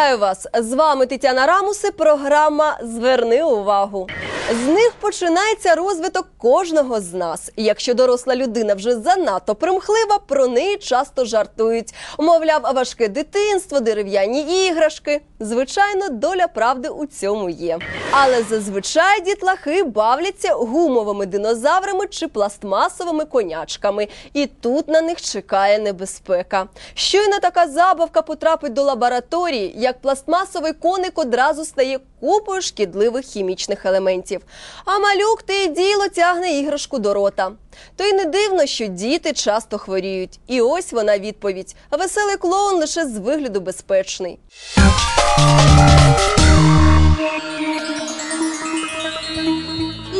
Вітаю вас! З вами Тетяна Рамуси. Програма Зверни увагу. З них починається розвиток кожного з нас. Якщо доросла людина вже занадто примхлива, про неї часто жартують. Мовляв, важке дитинство, дерев'яні іграшки. Звичайно, доля правди у цьому є. Але зазвичай дітлахи бавляться гумовими динозаврами чи пластмасовими конячками. І тут на них чекає небезпека. Щойно така забавка потрапить до лабораторії, як пластмасовий коник одразу стає купою шкідливих хімічних елементів. А малюк те й діло тягне іграшку до рота. То й не дивно, що діти часто хворіють. І ось вона відповідь: веселий клоун лише з вигляду безпечний.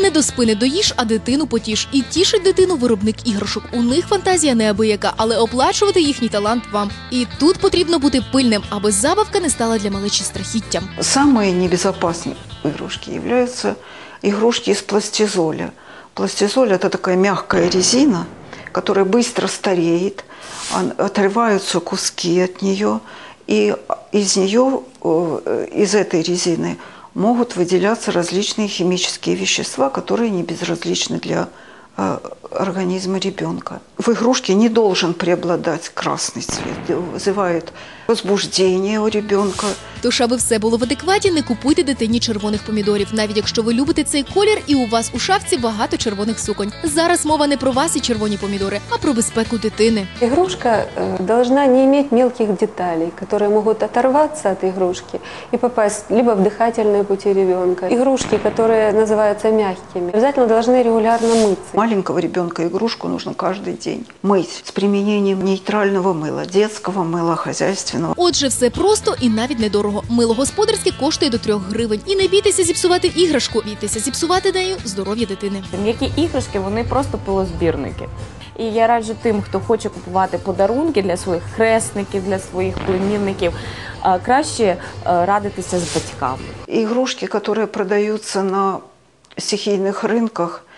Не до спини доїж, а дитину потіш. І тішить дитину виробник іграшок. У них фантазія неабияка, але оплачувати їхній талант вам. І тут потрібно бути пильним, аби забавка не стала для малечі страхіттям. Самые небезопасные игрушки являются игрушки из пластизоля. Пластизоль – это такая мягкая резина, которая быстро стареет, отрываются куски от нее, и из нее, э, из этой резины, могут выделяться различные химические вещества, которые не безразличны для э, организма ребенка. В игрушке не должен преобладать красный цвет, вызывает возбуждение у ребенка, Тож, аби все було в адекваті, не купуйте дитині червоних помідорів, навіть якщо ви любите цей колір і у вас у шафці багато червоних суконь. Зараз мова не про вас і червоні помідори, а про безпеку дитини. Игрушка э, должна не иметь мелких деталей, которые могут оторваться от игрушки и попасть либо в дыхательные пути ребенка. Игрушки, которые называются мягкими, обязательно должны регулярно мыться. Маленького ребенка игрушку нужно каждый день мыть с применением нейтрального мыла, детского мыла, хозяйственного. Отже, все просто і навіть недорого. Мило господарське коштує до трьох гривень. І не бійтеся зіпсувати іграшку, бійтеся зіпсувати нею здоров'я дитини. М'які іграшки вони просто пилозбірники. І я раджу тим, хто хоче купувати подарунки для своїх хресників, для своїх племінників, е, краще е, радитися з батьками. Игрушки, которые продаются на стихийных рынках, э,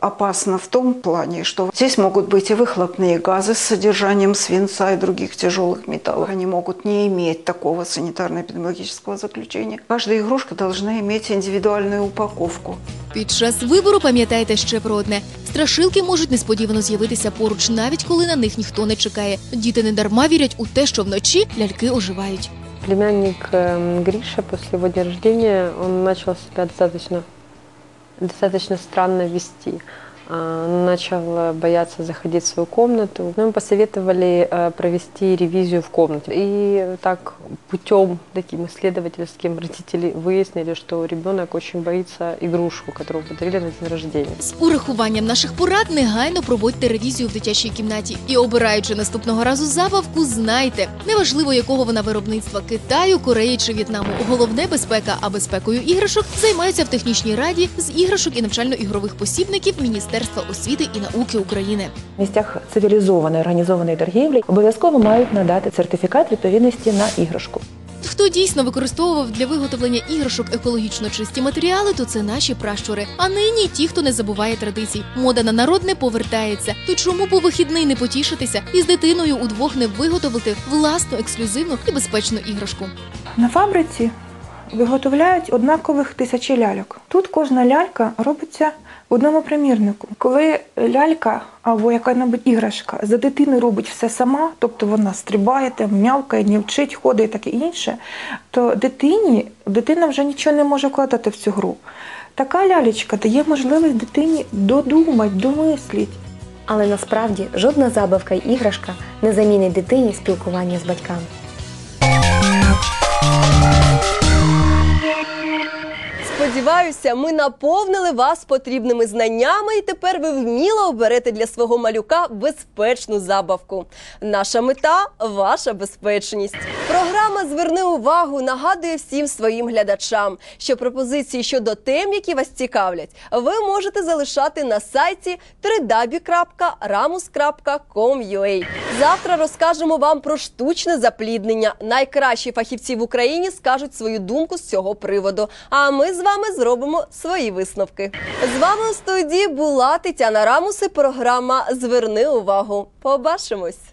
опасно в том плане, что здесь могут быть и выхлопные газы с содержанием свинца и других тяжелых металлов. Они могут не иметь такого санитарно-эпидемиологического заключения. Каждая игрушка должна иметь индивидуальную упаковку. Під час вибору пам'ятайте ще про одне: страшилки можуть несподівано з'явитися поруч, навіть коли на них ніхто не чекає. Діти недарма вірять у те, що вночі ляльки оживають. Племянник эм, Гриша после его дня рождения, он начал себя достаточно, достаточно странно вести. А, Он начал э, бояться заходить в свою комнату. Мы ему посоветовали э, провести ревизию в комнате. И так путем таким исследовательским родители выяснили, что ребенок очень боится игрушку, которую подарили на день рождения. З урахуванням наших порад негайно проводьте ревізію в дитячій кімнаті і обираючи наступного разу забавку, знайте неважливо якого вона виробництва Китаю, Кореї чи В'єтнаму. Головне безпека, а безпекою іграшок займаються в технічній раді з іграшок і навчально-ігрових посібників Міністерства освіти і науки України. В місцях цивілізованої організованої торгівлі обов'язково мають надати сертифікат відповідності на іграшку. Хто дійсно використовував для виготовлення іграшок екологічно чисті матеріали, то це наші пращури. А нині ті, хто не забуває традицій. Мода на народне повертається. То чому по вихідний не потішитися і з дитиною удвох не виготовити власну ексклюзивну і безпечну іграшку? На фабриці виготовляють однакових тисячі ляльок. Тут кожна лялька робиться в одному примірнику. Коли лялька або яка-небудь іграшка за дитиною робить все сама, тобто вона стрибає, там, м'явкає, нівчить, ходить і таке інше, то дитині дитина вже нічого не може вкладати в цю гру. Така лялечка дає можливість дитині додумати, домислити. Але насправді жодна забавка й іграшка не замінить дитині спілкування з батьками. Сподіваюся, ми наповнили вас потрібними знаннями, і тепер ви вміло оберете для свого малюка безпечну забавку. Наша мета ваша безпечність. Програма Зверни увагу нагадує всім своїм глядачам, що пропозиції щодо тем, які вас цікавлять, ви можете залишати на сайті www.ramus.com.ua. Завтра розкажемо вам про штучне запліднення. Найкращі фахівці в Україні скажуть свою думку з цього приводу. А ми з вами зробимо свої висновки. З вами у студії була Тетяна Рамус і програма Зверни увагу. Побачимось.